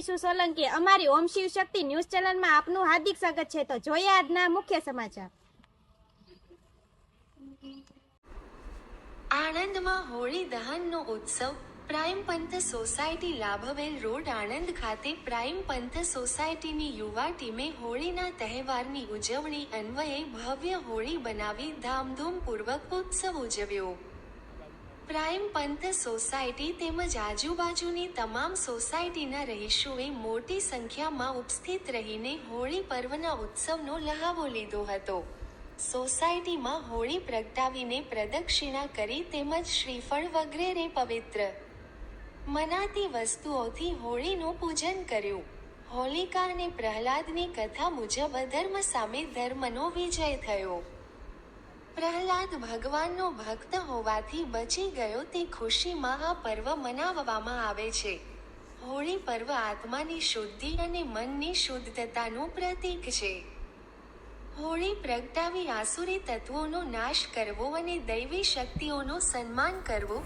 વિશુ સોલંકી. અમારી ઓમ શિવ શક્તિ ન્યૂઝ ચેનલમાં આપનું હાર્દિક સ્વાગત છે. તો જોઈએ આજના મુખ્ય સમાચાર. આણંદમાં હોળી દહનનો ઉત્સવ. પ્રાઇમ પંથ સોસાયટી લાભવેલ રોડ આણંદ ખાતે પ્રાઇમ પંથ સોસાયટીની યુવા ટીમે હોળીના તહેવારની ઉજવણી અન્વયે ભવ્ય હોળી બનાવી ધામધૂમપૂર્વક ઉત્સવ ઉજવ્યો. પ્રાઇમ પંથ સોસાયટી તેમજ આજુબાજુની તમામ સોસાયટીના રહીશોએ મોટી સંખ્યામાં ઉપસ્થિત રહીને હોળી પર્વના ઉત્સવનો લહાવો લીધો હતો. સોસાયટીમાં હોળી પ્રગટાવીને પ્રદક્ષિણા કરી તેમજ શ્રીફળ વગેરે પવિત્ર મનાતી વસ્તુઓથી હોળીનું પૂજન કર્યું. હોલિકા અને પ્રહલાદની કથા મુજબ અધર્મ સામે ધર્મનો વિજય થયો. પ્રહલાદ ભગવાનનો ભક્ત હોવાથી બચી ગયો તે ખુશીમાં આ પર્વ મનાવવામાં આવે છે. હોળી પર્વ આત્માની શુદ્ધિ અને મનની શુદ્ધતાનું પ્રતીક છે. હોળી પ્રગટાવી આસુરી તત્વોનો નાશ કરવો અને દૈવી શક્તિઓનું સન્માન કરવું